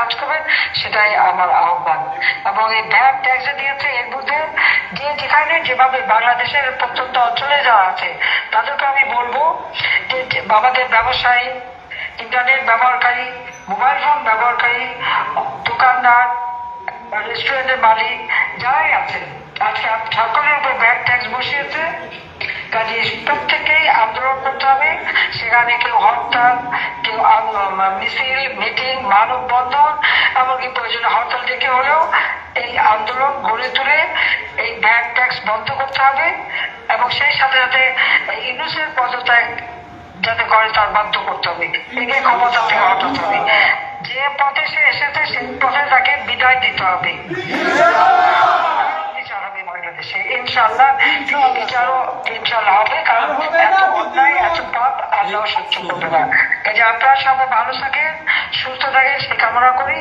কাজ করবেন সেটাই আমার আহ্বান। এবং এই ভ্যাট ট্যাক্স দিয়েছে, এর মধ্যে যে যেখানে যেভাবে বাংলাদেশের প্রত্যন্ত অঞ্চলে যারা আছে, তাদেরকে আমি বলব যে যে আমাদের ব্যবসায়ী, ইন্টারনেট ব্যবহারকারী, মোবাইল ফোন ব্যবহারকারী, দোকানদার, রেস্টুরেন্টের মালিক, যারাই আছেন, আজকে সকলের উপর ব্যাগ ট্যাক্স বসিয়েছে। কাজে প্রত্যেকেই আন্দোলন করতে হবে। সেখানে কেউ হরতাল, কেউ মিছিল, মিটিং, মানববন্ধন, এমনকি প্রয়োজনে হরতাল ডেকে হলেও এই আন্দোলন গড়ে তুলে এই ব্যাগ ট্যাক্স বন্ধ করতে হবে এবং সেই সাথে সাথে ইউনুসের পদত্যাগ যাতে করে তার বাধ্য করতে হবে। একে ক্ষমতা থেকে হটাতে হবে। যে পথে সে এসেছে, সেই পথে তাকে বিদায় দিতে হবে। বিচার হবে বাংলাদেশে ইনশাল্লাহ বিচারও ইনশাল্লাহ আল্লাহ সহ্য করবে না কাজে আপনারা সবাই ভালো থাকেন সুস্থ থাকেন সে কামনা করি